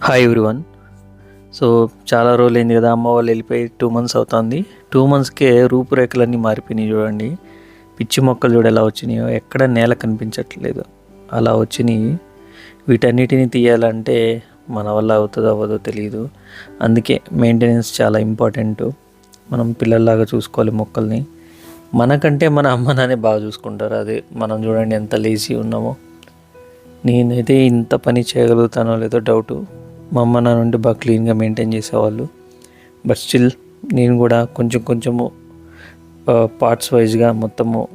Hi everyone so చాలా రోజులు అయింది కదా అమ్మ వాళ్ళు వెళ్ళిపోయి టూ మంత్స్ అవుతుంది. టూ మంత్స్కే రూపురేఖలన్నీ మారిపోయినాయి చూడండి. పిచ్చి మొక్కలు చూడ ఎలా వచ్చినాయో. ఎక్కడ నేల కనిపించట్లేదు. అలా వచ్చినాయి. వీటన్నిటిని తీయాలంటే మన వల్ల అవుతుందో అవ్వదో తెలియదు అందుకే మెయింటెనెన్స్ చాలా ఇంపార్టెంట్ మనం పిల్లల్లాగా చూసుకోవాలి మొక్కల్ని. మనకంటే మన అమ్మ నాన్నే బాగా చూసుకుంటారు. అదే మనం చూడండి ఎంత లేజీ ఉన్నామో. నేనైతే ఇంత పని చేయగలుగుతానో లేదో డౌటు మా అమ్మ నాన్న నుండి బాగా క్లీన్గా మెయింటైన్ చేసేవాళ్ళు. బట్ స్టిల్ నేను కూడా కొంచెం కొంచెము పార్ట్స్ వైజ్గా మొత్తము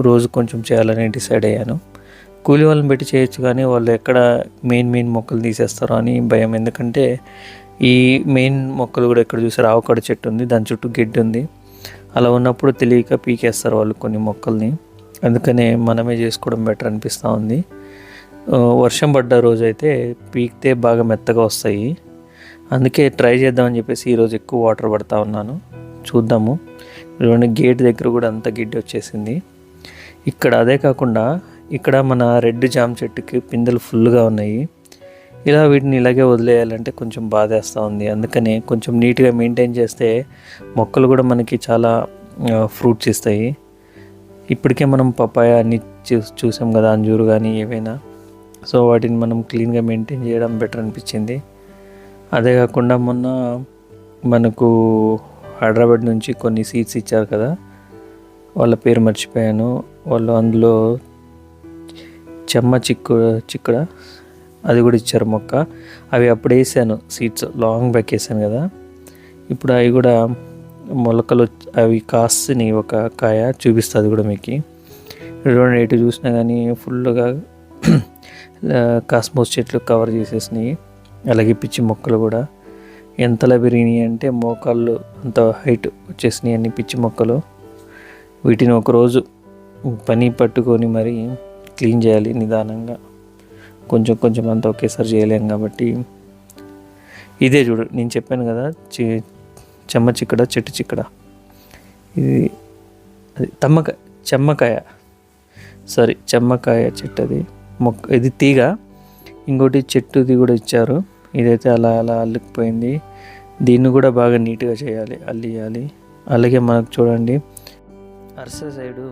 రోజు కొంచెం చేయాలని డిసైడ్ అయ్యాను. కూలి వాళ్ళని పెట్టి చేయొచ్చు కానీ వాళ్ళు ఎక్కడ మెయిన్ మెయిన్ మొక్కలు తీసేస్తారో అని భయం. ఎందుకంటే ఈ మెయిన్ మొక్కలు కూడా ఎక్కడ చూసారు? ఆవకాడ చెట్టు ఉంది దాని చుట్టూ గిడ్డు ఉంది. అలా ఉన్నప్పుడు తెలియక పీకేస్తారు వాళ్ళు కొన్ని మొక్కల్ని. అందుకనే మనమే చేసుకోవడం బెటర్ అనిపిస్తూ ఉంది. వర్షం పడ్డ రోజు అయితే పీకితే బాగా మెత్తగా వస్తాయి. అందుకే ట్రై చేద్దామని చెప్పేసి ఈరోజు ఎక్కువ వాటర్ పడతా ఉన్నాను. చూద్దాము. ఇటువంటి గేట్ దగ్గర కూడా అంత గిడ్డి వచ్చేసింది. ఇక్కడ అదే కాకుండా ఇక్కడ మన రెడ్ జామ్ చెట్టుకి పిందెలు ఫుల్గా ఉన్నాయి. ఇలా వీటిని ఇలాగే వదిలేయాలంటే కొంచెం బాధేస్తూ ఉంది. అందుకనే కొంచెం నీట్గా మెయింటైన్ చేస్తే మొక్కలు కూడా మనకి చాలా ఫ్రూట్స్ ఇస్తాయి. ఇప్పటికే మనం పపాయ అన్ని చూ చూసాం కదా అంజూరు కానీ ఏవైనా. సో వాటిని మనం క్లీన్గా మెయింటైన్ చేయడం బెటర్ అనిపించింది. అదే కాకుండా మొన్న మనకు హైదరాబాద్ నుంచి కొన్ని సీట్స్ ఇచ్చారు కదా వాళ్ళ పేరు మర్చిపోయాను. వాళ్ళు అందులో చెమ్మ చిక్కు చిక్కుడ అది కూడా ఇచ్చారు మొక్క. అవి అప్పుడు వేసాను సీడ్స్ లాంగ్ బ్యాక్ వేసాను కదా. ఇప్పుడు అవి కూడా మొలకలు అవి కాస్తని ఒక కాయ చూపిస్తుంది కూడా మీకు. ఎటువంటి ఎటు చూసినా కానీ ఫుల్గా కాస్మోస్ చెట్లు కవర్ చేసేసినాయి. అలాగే పిచ్చి మొక్కలు కూడా. ఎంతలా పెరిగినాయి అంటే మోకాళ్ళు అంత హైట్ వచ్చేసినాయి అన్ని పిచ్చి మొక్కలు. వీటిని ఒకరోజు పని పట్టుకొని మరి క్లీన్ చేయాలి నిదానంగా. కొంచెం కొంచెం అంత ఒకేసారి చేయలేం కాబట్టి. ఇదే చూడు నేను చెప్పాను కదా చి చెమ్మ చిక్కడ చెట్టు చిక్కడ. ఇది అది తమ్మకాయ చెమ్మకాయ. సారీ చెమ్మకాయ చెట్టు అది. మొక్క ఇది తీగ. ఇంకోటి చెట్టుది కూడా ఇచ్చారు. ఇదైతే అలా అలా అల్లుకుపోయింది. దీన్ని కూడా బాగా నీట్గా చేయాలి అల్లియాలి. అలాగే మనకు చూడండి. అరస సైడు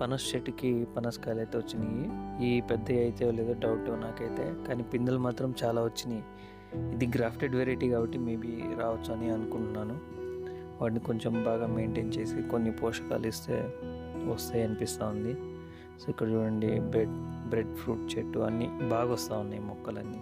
పనస చెట్టుకి పనసకాయలు అయితే వచ్చినాయి. ఈ పెద్ద అయితే లేదో డౌట్ నాకైతే. కానీ పిందెలు మాత్రం చాలా వచ్చినాయి. ఇది గ్రాఫ్టెడ్ వెరైటీ కాబట్టి మేబీ రావచ్చు అని అనుకుంటున్నాను. వాటిని కొంచెం బాగా మెయింటైన్ చేసి కొన్ని పోషకాలు ఇస్తే వస్తాయి అనిపిస్తూ ఉంది. సో ఇక్కడ చూడండి బెడ్ బ్రెడ్ ఫ్రూట్ చెట్టు అన్నీ బాగా వస్తూ ఉన్నాయి మొక్కలన్నీ.